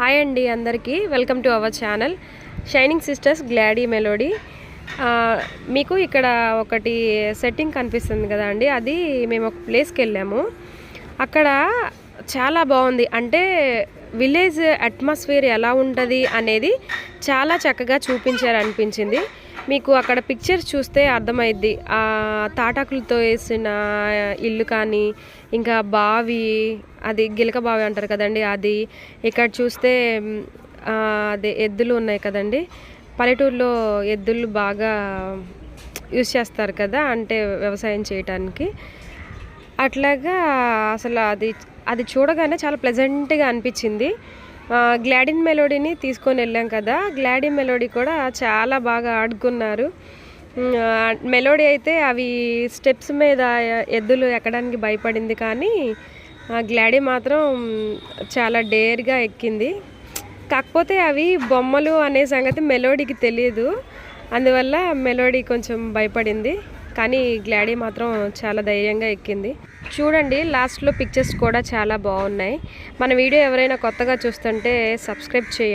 Hi అండి అందరికీ. Welcome to our channel. Shining sisters Glady Melody. మీకు ఇక్కడ ఒకటి సెట్టింగ్ కనిపిస్తుంది కదా అండి. అది మేము ఒక ప్లేస్కి వెళ్ళాము. అక్కడ చాలా బాగుంది. అంటే విలేజ్ అట్మాస్ఫియర్ ఎలా ఉంటుంది అనేది చాలా చక్కగా చూపించారు అనిపించింది మీకు అక్కడ పిక్చర్స్ చూస్తే అర్థమైద్ది. ఆ తాటాకులతో వేసిన ఇల్లు కానీ ఇంకా బావి అది గిలక బావి అంటారు కదండి అది. ఇక్కడ చూస్తే అదే ఎద్దులు ఉన్నాయి కదండి. పల్లెటూరులో ఎద్దులు బాగా యూస్ చేస్తారు కదా అంటే వ్యవసాయం చేయటానికి. అట్లాగా అసలు అది అది చూడగానే చాలా ప్లెజెంట్గా అనిపించింది. గ్లాడిన్ మెలోడీని తీసుకొని వెళ్ళాం కదా. గ్లాడిన్ మెలోడీ కూడా చాలా బాగా ఆడుకున్నారు. మెలోడీ అయితే అవి స్టెప్స్ మీద ఎద్దులు ఎక్కడానికి భయపడింది కానీ ఆ, గ్లాడీ మాత్రం చాలా డేర్గా ఎక్కింది. కాకపోతే అవి బొమ్మలు అనే సంగతి మెలోడీకి తెలియదు అందువల్ల మెలోడీ కొంచెం భయపడింది. కానీ గ్లాడీ మాత్రం చాలా ధైర్యంగా ఎక్కింది. చూడండి లాస్ట్లో పిక్చర్స్ కూడా చాలా బాగున్నాయి. మన వీడియో ఎవరైనా కొత్తగా చూస్తుంటే సబ్స్క్రైబ్ చేయండి.